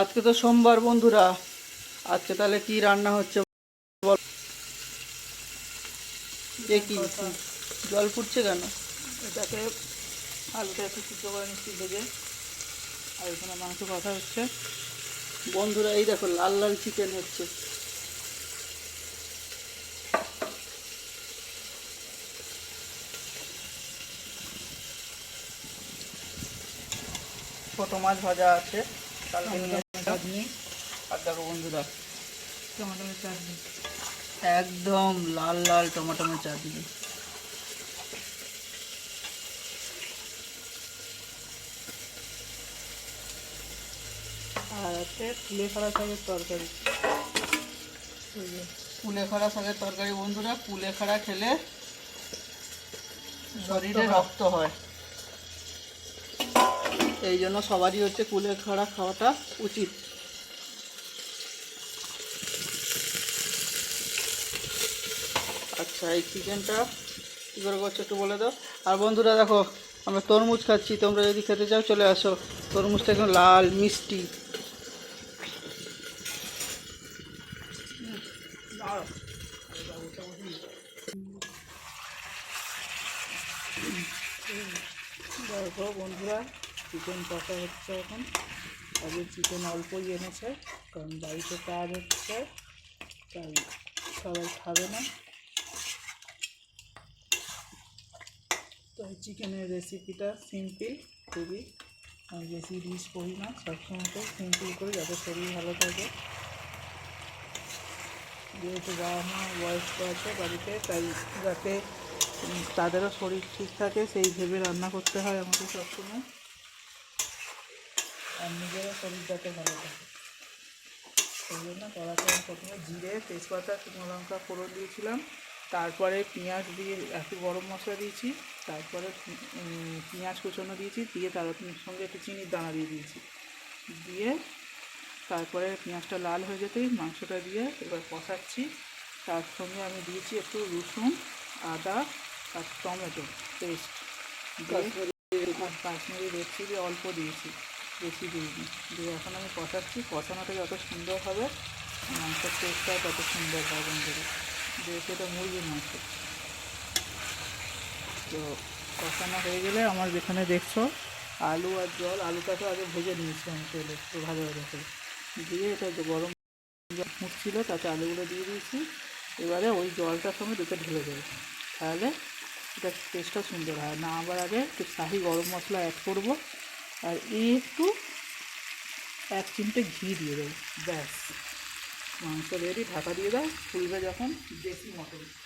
আজকে তো সোমবার বন্ধুরা। আজকে তাহলে কি রান্না হচ্ছে বল? জল ফুটছে কেন? এটাকে আলুটা একটু সিদ্ধ করে নিচ্ছি ভেজে। আর এখানে মাংস কথা হচ্ছে। বন্ধুরা এই দেখো লাল লাল চিকেন হচ্ছে। ছোট মাছ ভাজা আছে কালকে নিয়ে এসেছিলাম। চাটনি আর দেখো বন্ধুরা। চাটনি একদম লাল লাল টমাটমের চাটনি আর আছে কুলেখাড়া শাকের তরকারি। শাকের তরকারি বন্ধুরা কুলেখাড়া খেলে শরীরে রক্ত হয়। এই জন্য সবারই হচ্ছে কুলেখাড়া খাওয়াটা উচিত। আচ্ছা এই চিকেনটা কী করে করছ একটু বলে দাও। আর বন্ধুরা দেখো, আমরা তরমুজ খাচ্ছি, তোমরা যদি খেতে চাও চলে আসো। তরমুজটা একদম লাল, মিষ্টি। বন্ধুরা চিকেন কষা হচ্ছে এখন। আগে চিকেন অল্পই এনেছে, কারণ বাড়িতে কাজ হচ্ছে, তাই সবাই খাবে না। তাই চিকেনের রেসিপিটা সিম্পল খুবই আমি বেশি রিচ করি না সবসময় তো সিম্পল করি, যাতে শরীর ভালো থাকে। যেহেতু বাবা মা বয়স্ক আছে বাড়িতে, তাই যাতে তাদেরও শরীর ঠিক থাকে, সেই ভেবে রান্না করতে হয় আমাকে সবসময়। আর নিজেরও শরীর যাতে ভালো থাকে। সেই জন্য কড়াতে আমি প্রথমে জিরে তেজপাতা শুকনো লঙ্কা ফোড়ন দিয়েছিলাম। তারপরে পেঁয়াজ দিয়ে একটু গরম মশলা দিয়েছি। তারপরে পেঁয়াজ কুচনো দিয়েছি। দিয়ে তার সঙ্গে একটু চিনির দানা দিয়ে দিয়েছি। দিয়ে তারপরে পেঁয়াজটা লাল হয়ে যেতেই মাংসটা দিয়ে এবার কষাচ্ছি। তার সঙ্গে আমি দিয়েছি একটু রসুন আদা আর টমেটো পেস্ট। দিয়ে কাশ্মীরি রেড চিলি অল্প দিয়েছি। বেশি দিইনি। দিয়ে এখন আমি কষাচ্ছি, কষানোটা যত সুন্দর হবে, মাংসের টেস্টটা তত সুন্দর হয় বন্ধুরা। যেহেতু এটা মুরগির মাংস। তো কষানো হয়ে গেলে আমার যেখানে দেখছ, আলু আর জল আলুটা তো আগে ভেজে নিয়েছি আমি তেলে, একটু ভালো ভালো করে। দিয়ে এটা গরম ফুটছিল তাতে আলুগুলো দিয়ে দিয়েছি। এবারে ওই জলটার সঙ্গে দুটো ঢেলে দেবো। তাহলে এটা টেস্টটা সুন্দর হয়। না আবার আগে একটু শাহি গরম মশলা অ্যাড করব। আর এই একটু এক চিমটে ঘি দিয়ে দেবো, ব্যাস। মাংস রেডি ঢাকা দিয়ে দাও, ফুলবে যখন, দেশি মটন।